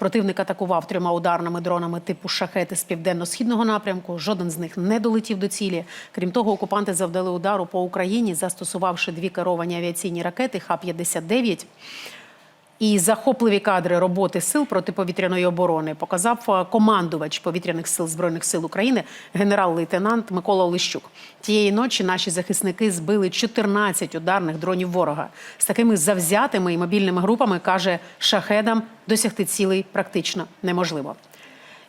Противник атакував трьома ударними дронами типу шахети з південно-східного напрямку. Жоден з них не долетів до цілі. Крім того, окупанти завдали удару по Україні, застосувавши дві керовані авіаційні ракети Х-59. І захопливі кадри роботи сил протиповітряної оборони показав е, командувач повітряних сил збройних сил України, генерал-лейтенант Микола Олещук. Тієї ночі наші захисники збили 14 ударних дронів ворога. З такими завзятими і мобільними групами каже шахедам досягти цілей практично неможливо.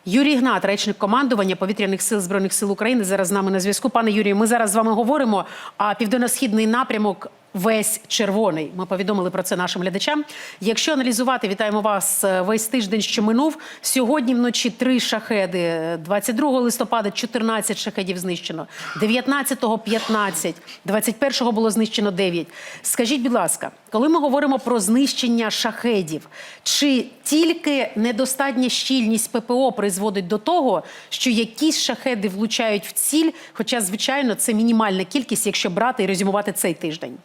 Юрій Гнат, речник командування повітряних сил збройних сил України, зараз з нами на зв'язку. Пане Юрію, ми зараз з вами говоримо. А південно-східний напрямок весь червоний. Ми повідомили про це нашим глядачам. Якщо аналізувати, вітаємо вас е, весь тиждень, що минув. Сьогодні вночі три шахеди. 22 листопада 14 шахедів знищено, 19-го 15, 21-го було знищено 9. Скажіть, будь ласка, коли ми говоримо про знищення шахедів, чи тільки недостатня щільність ППО призводить до того, що якісь шахеди влучають в ціль, хоча, звичайно, це мінімальна кількість, якщо брати і резюмувати цей тиждень?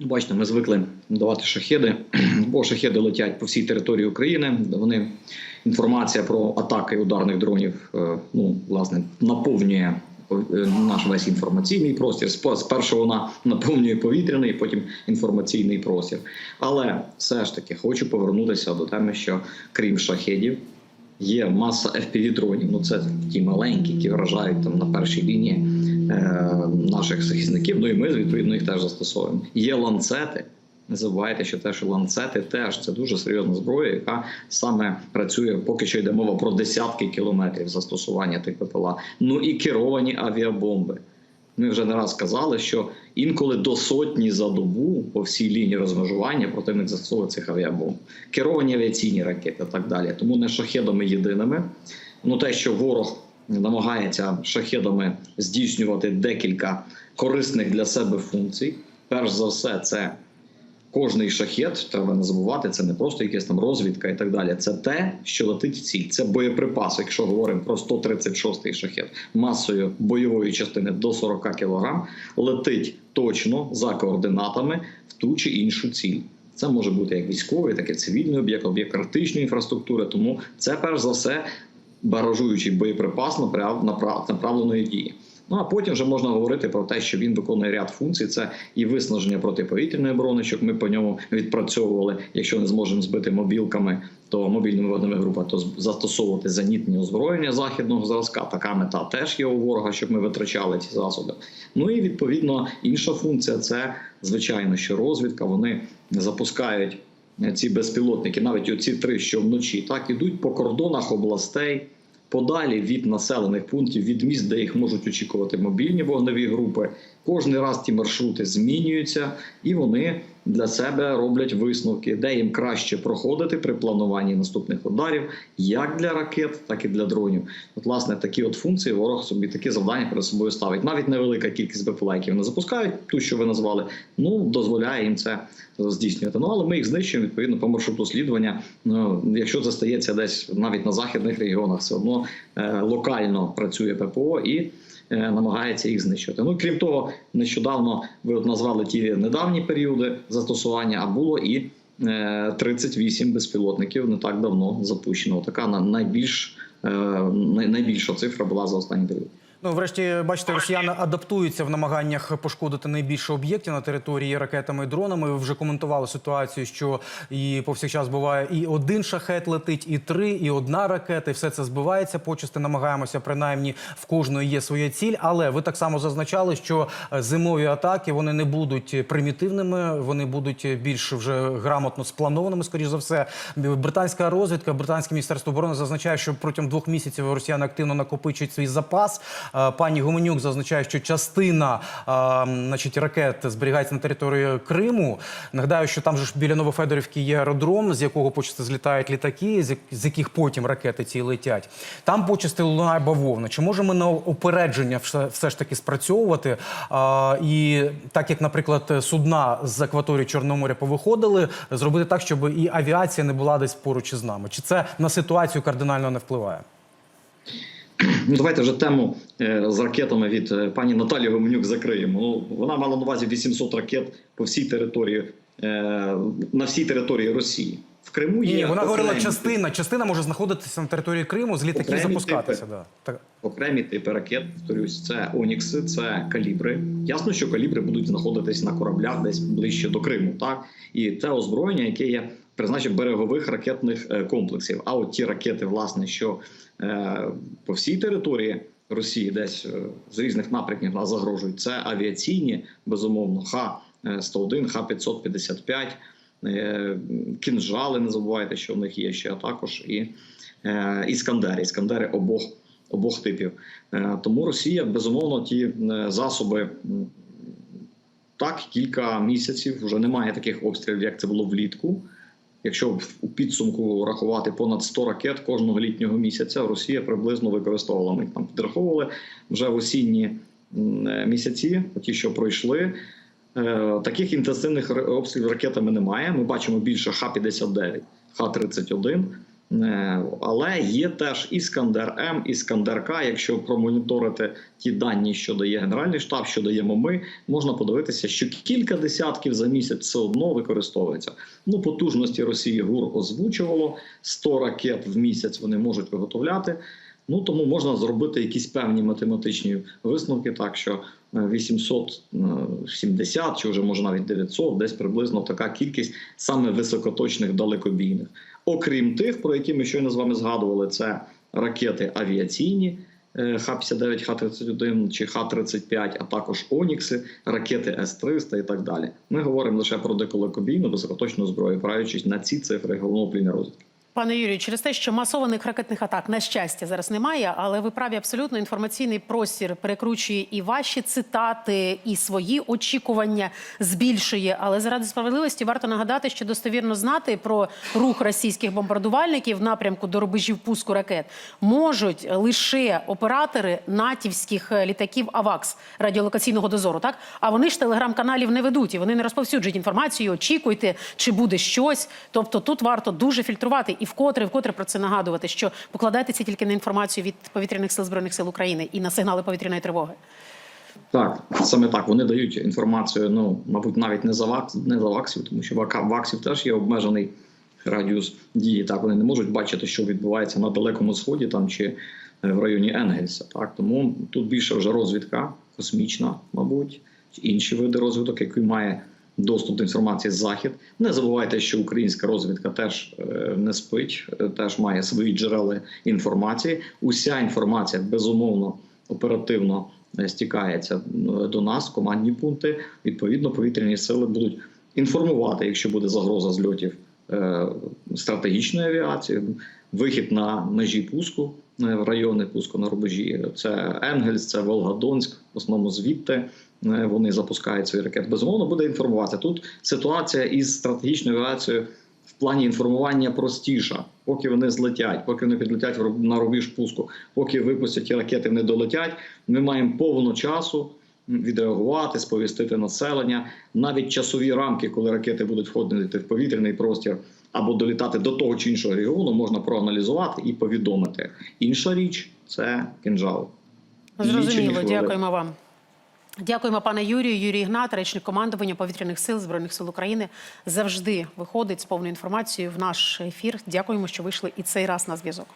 Бачите, ми звикли давати шахеди, бо шахеди летять по всій території України. Вони інформація про атаки ударних дронів, е, ну власне, наповнює е, наш весь інформаційний простір. Спершу вона наповнює повітряний, потім інформаційний простір. Але все ж таки хочу повернутися до теми, що крім шахедів. Є маса fpv дронів ну це ті маленькі, які вражають там на першій лінії наших захисників. Ну і ми відповідно їх теж застосовуємо. Є ланцети. Не забувайте, що те, що ланцети теж це дуже серйозна зброя, яка саме працює, поки що йде мова про десятки кілометрів застосування тих ППЛА. Ну і керовані авіабомби. Ми вже не раз казали, що інколи до сотні за добу по всій лінії розмежування противник застосовує цих авіабомб, керовані авіаційні ракети, і так далі. Тому не шахедами єдиними. Ну те, що ворог намагається шахедами здійснювати декілька корисних для себе функцій. Перш за все, це кожний шахет, треба не забувати, це не просто якась там розвідка і так далі. Це те, що летить в ціль. Це боєприпас. Якщо говоримо про 136-й шахет масою бойової частини до 40 кг, летить точно за координатами в ту чи іншу ціль. Це може бути як військовий, так і цивільний об'єкт, об'єкт критичної інфраструктури. Тому це перш за все баражуючий боєприпас направ- направ- направленої дії. Ну а потім вже можна говорити про те, що він виконує ряд функцій. Це і виснаження протиповітряної оборони, щоб ми по ньому відпрацьовували. Якщо не зможемо збити мобілками, то мобільними водними групами, то застосовувати зенітні озброєння західного зразка. Така мета теж є у ворога, щоб ми витрачали ці засоби. Ну і відповідно інша функція це звичайно, що розвідка. Вони запускають ці безпілотники, навіть оці три, що вночі, так ідуть по кордонах областей. Подалі від населених пунктів, від міст, де їх можуть очікувати мобільні вогневі групи. Кожний раз ті маршрути змінюються, і вони для себе роблять висновки, де їм краще проходити при плануванні наступних ударів, як для ракет, так і для дронів. От, власне, такі от функції ворог собі такі завдання перед собою ставить. Навіть невелика кількість БПЛА, які вони запускають, ту, що ви назвали, ну дозволяє їм це здійснювати. Ну але ми їх знищуємо відповідно по маршруту слідування. Ну, якщо це стається десь навіть на західних регіонах, все одно е, локально працює ППО і намагається їх знищити. Ну крім того, нещодавно ви от назвали ті недавні періоди застосування, а було і е, 38 безпілотників не так давно запущено. Така найбільш е, найбільша цифра була за останній період. Ну, врешті, бачите, росіяни адаптуються в намаганнях пошкодити найбільше об'єктів на території ракетами і дронами. Ви вже коментували ситуацію, що і повсякчас буває і один шахет летить, і три, і одна ракета, і все це збивається. Почасти намагаємося, принаймні в кожної є своя ціль. Але ви так само зазначали, що зимові атаки вони не будуть примітивними, вони будуть більш вже грамотно спланованими. Скоріш за все, британська розвідка, британське міністерство оборони зазначає, що протягом двох місяців росіяни активно накопичують свій запас. Е, Пані Гуменюк зазначає, що частина е, значить, ракет зберігається на території Криму. Нагадаю, що там же ж біля Новофедорівки є аеродром, з якого почасти злітають літаки, з яких потім ракети ці летять. Там почасти лунає бавовна. Чи можемо на опередження все, ж таки спрацьовувати? Е, І так як, наприклад, судна з акваторії Чорного моря повиходили, зробити так, щоб і авіація не була десь поруч із нами? Чи це на ситуацію кардинально не впливає? Ну, давайте вже тему е, з ракетами від е, пані Наталі Гоменюк закриємо. Ну, вона мала на увазі 800 ракет по всій території на всій території Росії. В Криму є Ні, вона говорила частина. Частина може знаходитися на території Криму, з літаків Окремі запускатися. типи. Да. Так. окремі типи ракет. Повторюсь, це Онікси, це калібри. Ясно, що калібри будуть знаходитись на кораблях десь ближче до Криму. Так і це озброєння, яке є призначення берегових ракетних е, комплексів. А от ті ракети, власне, що е, по всій території Росії, десь е, з різних напрямків нас загрожують. Це авіаційні, безумовно, Х-101, Х-555, е, кінжали. Не забувайте, що в них є ще також і е, іскандери. Іскандери обох обох типів. Е, Тому Росія безумовно ті е, засоби. Так, кілька місяців вже немає таких обстрілів, як це було влітку. Якщо у підсумку рахувати понад 100 ракет кожного літнього місяця, Росія приблизно використовувала. Ми там підраховували вже в осінні е, місяці, ті, що пройшли. Е, Таких інтенсивних обстрілів ракетами немає. Ми бачимо більше Х-59, Х-31. Е, Але є теж Іскандер М, Іскандер К. Якщо промоніторити ті дані, що дає Генеральний штаб, що даємо ми, можна подивитися, що кілька десятків за місяць все одно використовується. Ну, потужності Росії ГУР озвучувало 100 ракет в місяць вони можуть виготовляти. Ну тому можна зробити якісь певні математичні висновки, так що е, 870 чи вже може навіть 900, десь приблизно така кількість саме високоточних далекобійних. Окрім тих, про які ми щойно з вами згадували, це ракети авіаційні. е, Х-59, Х-31 чи Х-35, а також Онікси, ракети С-300 і так далі. Ми говоримо лише про деколекобійну високоточну зброю, опираючись на ці цифри головного розвідки. Пане Юрію, через те, що масованих ракетних атак на щастя зараз немає, але ви праві абсолютно інформаційний простір перекручує і ваші цитати, і свої очікування збільшує. Але заради справедливості варто нагадати, що достовірно знати про рух російських бомбардувальників в напрямку до рубежів пуску ракет можуть лише оператори натівських е, літаків АВАКС радіолокаційного дозору. Так а вони ж телеграм-каналів не ведуть і вони не розповсюджують інформацію. Очікуйте, чи буде щось. Тобто тут варто дуже фільтрувати і вкотре, вкотре про це нагадувати, що покладайтеся тільки на інформацію від повітряних сил збройних сил України і на сигнали повітряної тривоги. Так, саме так. Вони дають інформацію. Ну, мабуть, навіть не за вакс, не за ваксів, тому що ваксів теж є обмежений радіус дії. Так, вони не можуть бачити, що відбувається на далекому сході там чи е, в районі Енгельса. Так, тому тут більше вже розвідка космічна, мабуть, інші види розвиток, який має доступ до інформації захід. Не забувайте, що українська розвідка теж е, не спить, е, теж має свої джерела інформації. Уся інформація безумовно оперативно е, стікається до нас, командні пункти. Відповідно, повітряні сили будуть інформувати, якщо буде загроза зльотів стратегічної авіації, вихід на межі пуску райони пуску на рубежі. Це Енгельс, це Волгодонськ, в основному звідти. е, Вони запускають свої ракети. Безумовно, буде інформувати. Тут ситуація із стратегічною авіацією в плані інформування простіша. Поки вони злетять, поки вони підлетять на рубіж пуску, поки випустять ті ракети, не долетять. Ми маємо повно часу відреагувати, сповістити населення. Навіть часові рамки, коли ракети будуть входити в повітряний простір або долітати до того чи іншого регіону, можна проаналізувати і повідомити. Інша річ це кінжал. Зрозуміло, дякуємо вам. Дякуємо, пане Юрію. Юрій Ігнат, речник командування повітряних сил збройних сил України, завжди виходить з повною інформацією в наш ефір. Дякуємо, що вийшли і цей раз на зв'язок.